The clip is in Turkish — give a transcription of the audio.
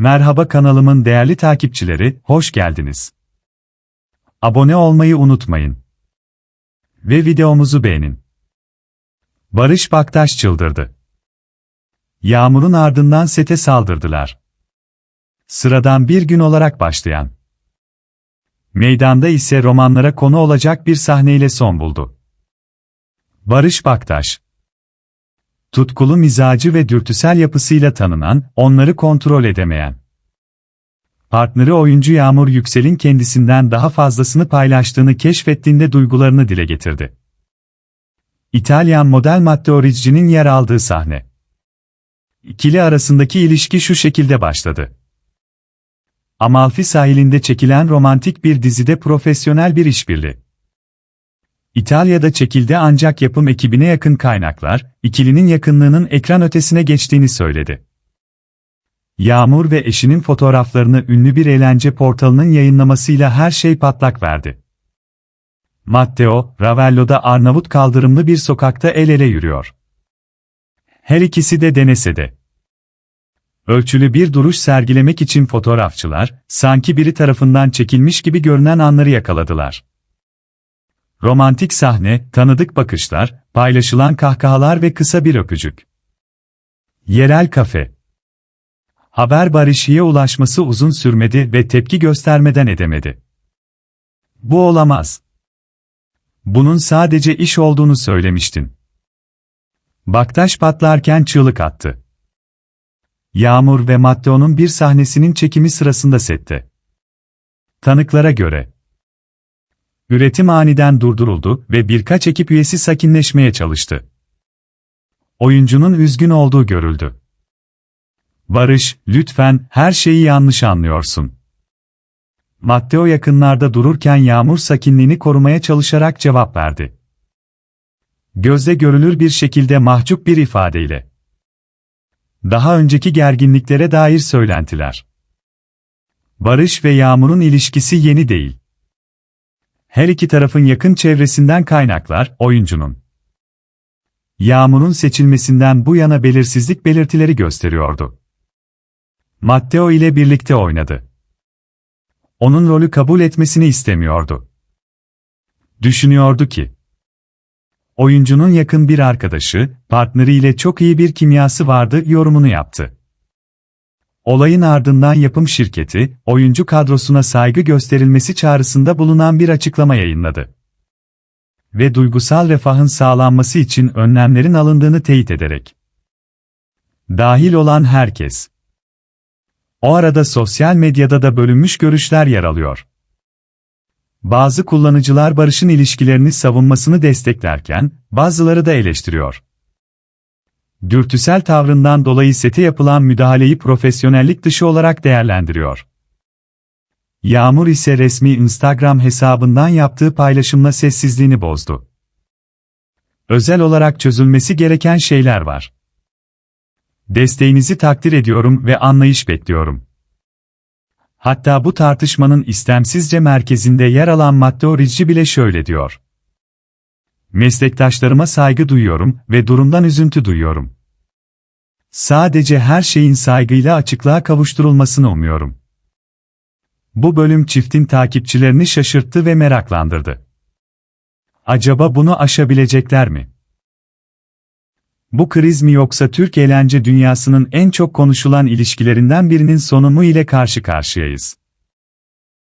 Merhaba kanalımın değerli takipçileri, hoş geldiniz. Abone olmayı unutmayın. Ve videomuzu beğenin. Barış Baktaş çıldırdı. Yağmurun ardından sete saldırdılar. Sıradan bir gün olarak başlayan. Meydanda ise romanlara konu olacak bir sahneyle son buldu. Barış Baktaş tutkulu mizacı ve dürtüsel yapısıyla tanınan, onları kontrol edemeyen. Partneri oyuncu Yağmur Yüksel'in kendisinden daha fazlasını paylaştığını keşfettiğinde duygularını dile getirdi. İtalyan model Matteo Ricci'nin yer aldığı sahne. İkili arasındaki ilişki şu şekilde başladı. Amalfi sahilinde çekilen romantik bir dizide profesyonel bir işbirliği. İtalya'da çekildi ancak yapım ekibine yakın kaynaklar, ikilinin yakınlığının ekran ötesine geçtiğini söyledi. Yağmur ve eşinin fotoğraflarını ünlü bir eğlence portalının yayınlamasıyla her şey patlak verdi. Matteo, Ravello'da Arnavut kaldırımlı bir sokakta el ele yürüyor. Her ikisi de denese de. Ölçülü bir duruş sergilemek için fotoğrafçılar, sanki biri tarafından çekilmiş gibi görünen anları yakaladılar. Romantik sahne, tanıdık bakışlar, paylaşılan kahkahalar ve kısa bir öpücük. Yerel kafe. Haber Barış'ya ulaşması uzun sürmedi ve tepki göstermeden edemedi. Bu olamaz. Bunun sadece iş olduğunu söylemiştin. Baktaş patlarken çığlık attı. Yağmur ve Matteo'nun bir sahnesinin çekimi sırasında sette. Tanıklara göre, Üretim aniden durduruldu ve birkaç ekip üyesi sakinleşmeye çalıştı. Oyuncunun üzgün olduğu görüldü. Barış, lütfen, her şeyi yanlış anlıyorsun. Matteo yakınlarda dururken Yağmur sakinliğini korumaya çalışarak cevap verdi. Gözde görülür bir şekilde mahcup bir ifadeyle. Daha önceki gerginliklere dair söylentiler. Barış ve Yağmur'un ilişkisi yeni değil. Her iki tarafın yakın çevresinden kaynaklar, oyuncunun Yağmur'un seçilmesinden bu yana belirsizlik belirtileri gösteriyordu. Matteo ile birlikte oynadı. Onun rolü kabul etmesini istemiyordu. Düşünüyordu ki, oyuncunun yakın bir arkadaşı, partneriyle çok iyi bir kimyası vardı yorumunu yaptı. Olayın ardından yapım şirketi, oyuncu kadrosuna saygı gösterilmesi çağrısında bulunan bir açıklama yayınladı. Ve duygusal refahın sağlanması için önlemlerin alındığını teyit ederek. Dahil olan herkes. O arada sosyal medyada da bölünmüş görüşler yer alıyor. Bazı kullanıcılar Barış'ın ilişkilerini savunmasını desteklerken, bazıları da eleştiriyor. Dürtüsel tavrından dolayı sete yapılan müdahaleyi profesyonellik dışı olarak değerlendiriyor. Yağmur ise resmi Instagram hesabından yaptığı paylaşımla sessizliğini bozdu. Özel olarak çözülmesi gereken şeyler var. Desteğinizi takdir ediyorum ve anlayış bekliyorum. Hatta bu tartışmanın istemsizce merkezinde yer alan Matteo Ricci bile şöyle diyor. Meslektaşlarıma saygı duyuyorum ve durumdan üzüntü duyuyorum. Sadece her şeyin saygıyla açıklığa kavuşturulmasını umuyorum. Bu bölüm çiftin takipçilerini şaşırttı ve meraklandırdı. Acaba bunu aşabilecekler mi? Bu kriz mi yoksa Türk eğlence dünyasının en çok konuşulan ilişkilerinden birinin sonu mu ile karşı karşıyayız?